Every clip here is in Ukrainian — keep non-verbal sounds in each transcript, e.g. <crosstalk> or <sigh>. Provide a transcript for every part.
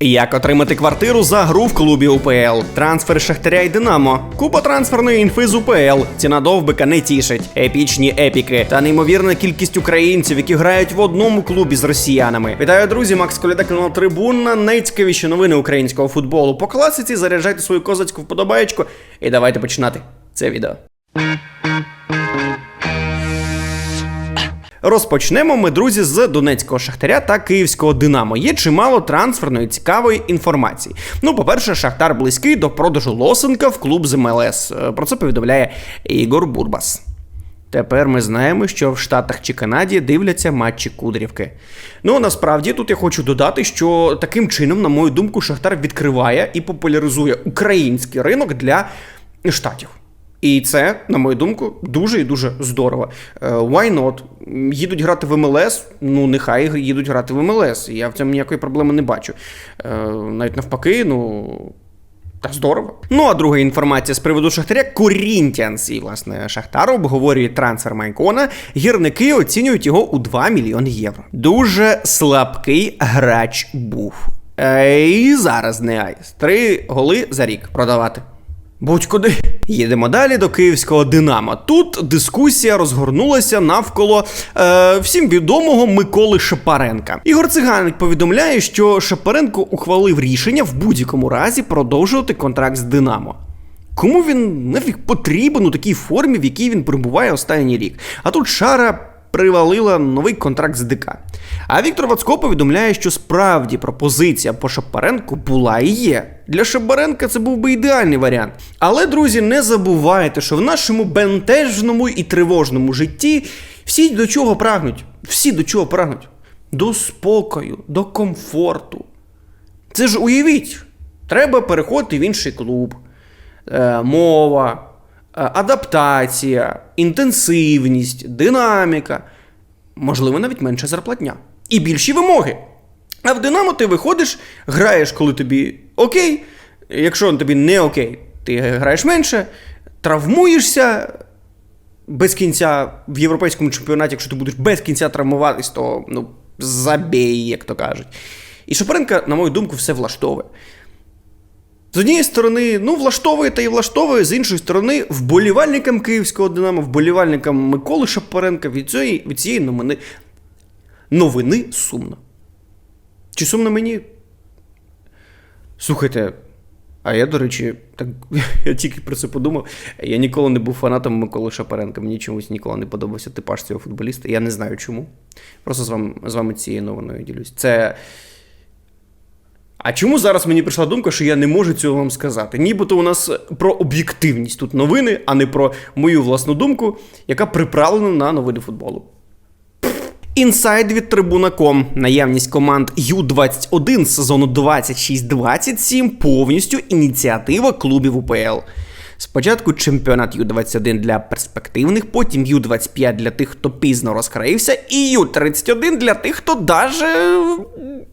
Як отримати квартиру за гру в клубі УПЛ? Трансфер Шахтаря і Динамо. Купа трансферної інфи з УПЛ. Ціна довбика не тішить. Епічні епіки та неймовірна кількість українців, які грають в одному клубі з росіянами. Вітаю, друзі! Макс Коляда, канал Трибунна. Найцікавіші новини українського футболу. По класиці заряджайте свою козацьку вподобаєчку і давайте починати це відео. Розпочнемо ми, друзі, з Донецького Шахтаря та Київського Динамо. Є чимало трансферної цікавої інформації. Ну, по-перше, Шахтар близький до продажу Лосенка в клуб з МЛС. Е, Про це повідомляє Ігор Бурбас. Тепер ми знаємо, що в Штатах чи Канаді дивляться матчі Кудрівки. Ну насправді тут я хочу додати, що таким чином, на мою думку, Шахтар відкриває і популяризує український ринок для штатів. І це, на мою думку, дуже і дуже здорово. Е, Why not? Їдуть грати в МЛС, ну нехай їдуть грати в МЛС. Я в цьому ніякої проблеми не бачу. Е, Навіть навпаки, ну. Та здорово. Ну а друга інформація з приводу Шахтаря Корінтіанс. І, власне, Шахтар обговорює трансфер Майкона. Гірники оцінюють його у 2 мільйони євро. Дуже слабкий грач був. І зараз не айс. Три голи за рік продавати. Будь-куди. Їдемо далі до київського Динамо. Тут дискусія розгорнулася навколо е, всім відомого Миколи Шапаренка. Ігор Циганик повідомляє, що Шапаренко ухвалив рішення в будь-якому разі продовжувати контракт з Динамо. Кому він нафіг потрібен у такій формі, в якій він перебуває останній рік? А тут Шара привалила новий контракт з ДК. А Віктор Вацко повідомляє, що справді пропозиція по Шапаренку була і є. Для Шапаренка це був би ідеальний варіант. Але, друзі, не забувайте, що в нашому бентежному і тривожному житті всі до чого прагнуть? Всі до чого прагнуть? До спокою, до комфорту. Це ж уявіть, треба переходити в інший клуб. Е, мова, е, адаптація, інтенсивність, динаміка, можливо, навіть менша зарплатня. І більші вимоги. А в Динамо ти виходиш, граєш, коли тобі окей. Якщо тобі не окей, ти граєш менше, травмуєшся без кінця в європейському чемпіонаті, якщо ти будеш без кінця травмуватись, то ну, забій, як то кажуть. І Шапаренка, на мою думку, все влаштовує. З однієї сторони, ну, влаштовує та і влаштовує, з іншої сторони, вболівальникам київського Динамо, вболівальникам Миколи Шапаренка від цієї, від цієї новини, новини сумно. Чи сумно мені? Слухайте, а я, до речі, так <laughs> я тільки про це подумав. Я ніколи не був фанатом Миколи Шапаренка. Мені чомусь ніколи не подобався типаж цього футболіста. Я не знаю чому. Просто з вами, з вами цією новиною ділюсь. Це. А чому зараз мені прийшла думка, що я не можу цього вам сказати? Нібито у нас про об'єктивність тут новини, а не про мою власну думку, яка приправлена на новини футболу. Інсайд від Трибуна.ком. Наявність команд Ю-21 з сезону 26-27 повністю ініціатива клубів УПЛ. Спочатку чемпіонат Ю-21 для перспективних, потім Ю-25 для тих, хто пізно розкрився, і Ю-31 для тих, хто даже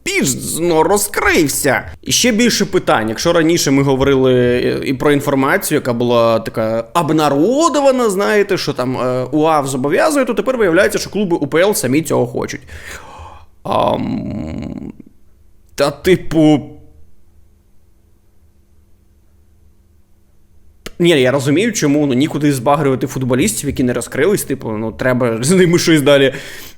пізно розкрився. І ще більше питань. Якщо раніше ми говорили і про інформацію, яка була така обнародована, знаєте, що там е, УАВ зобов'язує, то тепер виявляється, що клуби УПЛ самі цього хочуть. Ам... Та, типу. Ні, я розумію, чому ну нікуди збагрювати футболістів, які не розкрились. Типу, ну треба з ними щось далі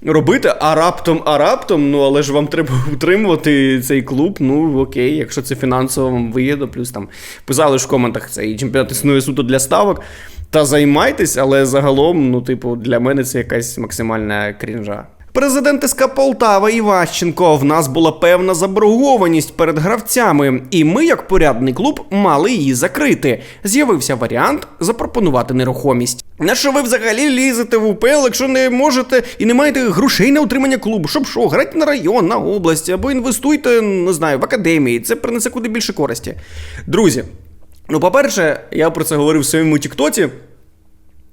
робити. А раптом, а раптом, ну але ж вам треба <laughs> утримувати цей клуб. Ну окей, якщо це фінансово вам вигідно, плюс там писали ж в коментах, цей чемпіонат існує суто для ставок. Та займайтесь, але загалом, ну, типу, для мене це якась максимальна крінжа. Президент СК Полтава Іващенко, в нас була певна заборгованість перед гравцями, і ми, як порядний клуб, мали її закрити. З'явився варіант запропонувати нерухомість. На що ви взагалі лізете в УПЛ, якщо не можете і не маєте грошей на утримання клубу, щоб що, грайте на район, на область або інвестуйте, не знаю, в академії. Це принесе куди більше користі. Друзі, ну по-перше, я про це говорив в своєму Тіктоці.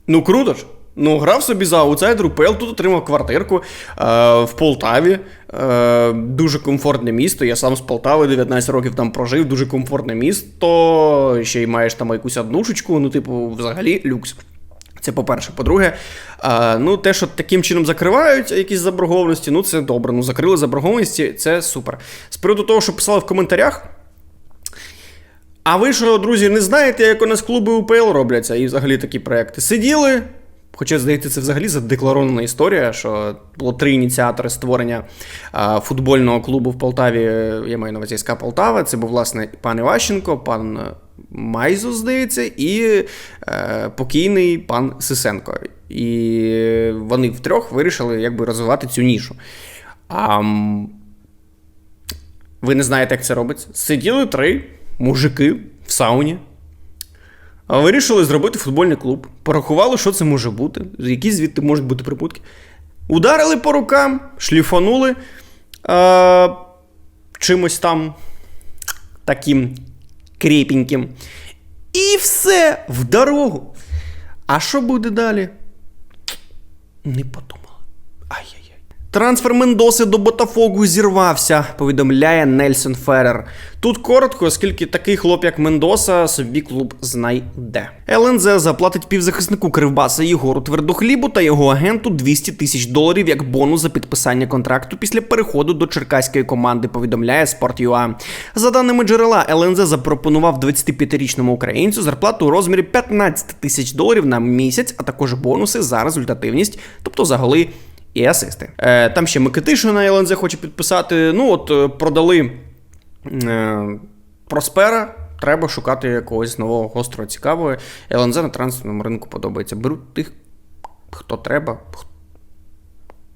Ну круто ж. Ну, грав собі за аутсайдер УПЛ, тут отримав квартирку е, в Полтаві. Е, дуже комфортне місто. Я сам з Полтави 19 років там прожив, дуже комфортне місто. Ще й маєш там якусь однушечку, ну, типу, взагалі, люкс. Це по-перше. По-друге, е, ну те, що таким чином закривають якісь заборгованості, ну це добре. Ну закрили заборгованості, це супер. З приводу того, що писали в коментарях. А ви що, друзі, не знаєте, як у нас клуби УПЛ робляться і взагалі такі проекти? Сиділи. Хоча, здається, це взагалі задекларована історія, що було три ініціатори створення футбольного клубу в Полтаві. Я маю на увазі СК Полтава. Це був, власне, пан Іващенко, пан Майзо, здається, і е, покійний пан Сисенко. І вони втрьох вирішили якби розвивати цю нішу. А, ви не знаєте, як це робиться? Сиділи три мужики в сауні. Вирішили зробити футбольний клуб. Порахували, що це може бути, які звідти можуть бути прибутки. Ударили по рукам, шліфанули е, чимось там таким крепеньким. І все в дорогу. А що буде далі? Не подумали. Ай-яй-яй. Трансфер Мендоси до Ботафогу зірвався, повідомляє Нельсон Феррер. Тут коротко, оскільки такий хлоп, як Мендоса, собі клуб знайде. ЛНЗ заплатить півзахиснику Кривбаса Єгору Твердохлібу та його агенту 200 тисяч доларів як бонус за підписання контракту після переходу до черкаської команди, повідомляє Sport.ua. За даними джерела, ЛНЗ запропонував 25-річному українцю зарплату у розмірі 15 тисяч доларів на місяць, а також бонуси за результативність, тобто за голи і асисти. Е, там ще Микитишина ЛНЗ хоче підписати. Ну, от е, продали е, Проспера. Треба шукати якогось нового гострого цікавого. ЛНЗ на трансферному ринку подобається. Беруть тих, хто треба. х-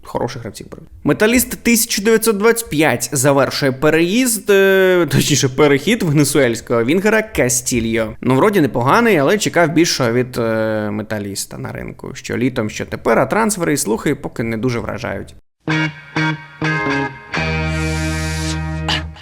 Хороших гравців беруть. Металіст 1925 завершує переїзд, е, точніше, перехід венесуельського вінгера Кастільо. Ну, вроді непоганий, але чекав більшого від е, металіста на ринку. Що літом, що тепер, а трансфери і слухи поки не дуже вражають.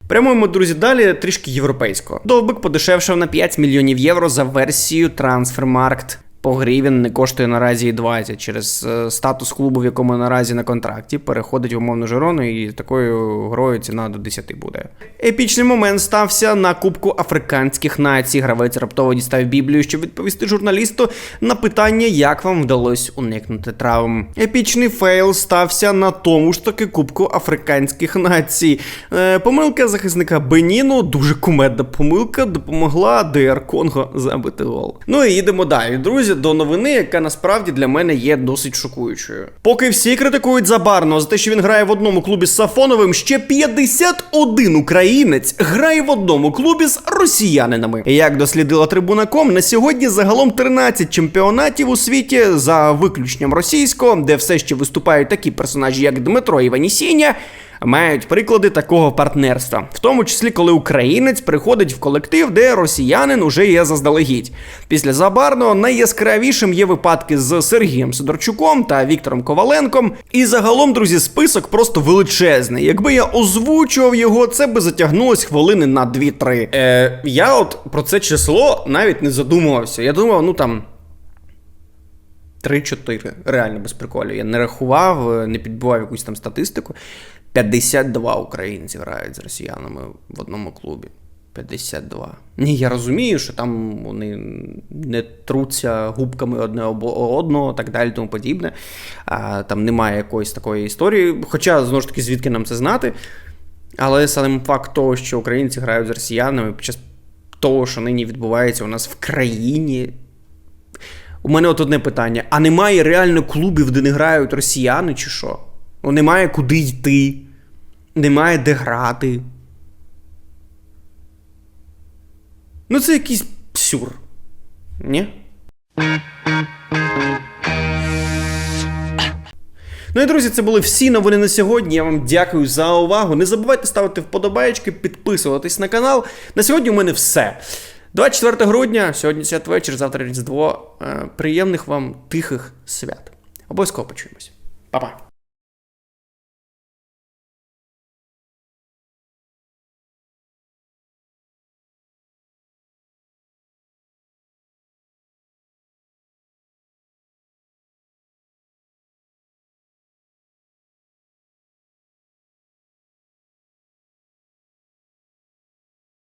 Прямуємо, друзі, далі трішки європейського. Довбик подешевшав на 5 мільйонів євро за версією Трансфермаркт. По грі не коштує наразі і 20 через е, статус клубу, в якому наразі на контракті, переходить в умовну Жирону, і такою грою ціна до 10 буде. Епічний момент стався на Кубку африканських націй. Гравець раптово дістав Біблію, щоб відповісти журналісту на питання, як вам вдалося уникнути травм. Епічний фейл стався на тому ж таки Кубку африканських націй. Е, помилка захисника Беніну, дуже кумедна помилка, допомогла ДР Конго забити гол. Ну і їдемо далі, друзі, до новини, яка насправді для мене є досить шокуючою. Поки всі критикують Забарного за те, що він грає в одному клубі з Сафоновим, ще 51 українець грає в одному клубі з росіянинами. Як дослідила трибуна.ком, на сьогодні загалом 13 чемпіонатів у світі за виключенням російського, де все ще виступають такі персонажі, як Дмитро Іванісіння. Мають приклади такого партнерства, в тому числі, коли українець приходить в колектив, де росіянин уже є заздалегідь. Після Забарного найяскравішим є випадки з Сергієм Сидорчуком та Віктором Коваленком. І загалом, друзі, список просто величезний. Якби я озвучував його, це би затягнулось хвилини на 2-3. Е, я от про це число навіть не задумувався. Я думав, ну там. 3-4, реально без приколів. Я не рахував, е, не підбивав якусь там статистику. 52 українці грають з росіянами в одному клубі. 52. Ні, я розумію, що там вони не труться губками одне об одного, так далі, тому подібне. А, там немає якоїсь такої історії. Хоча, знову ж таки, звідки нам це знати. Але сам факт того, що українці грають з росіянами під час того, що нині відбувається у нас в країні. У мене от одне питання: а немає реально клубів, де не грають росіяни, чи що? Ну, немає куди йти, немає де грати. Ну, це якийсь псюр. Ні? Ну і друзі, це були всі новини на сьогодні. Я вам дякую за увагу. Не забувайте ставити вподобаєчки, підписуватись на канал. На сьогодні у мене все. 24 грудня, сьогодні святвечір, завтра Різдво. Е, Приємних вам тихих свят. Обов'язково почуємось. Па-па.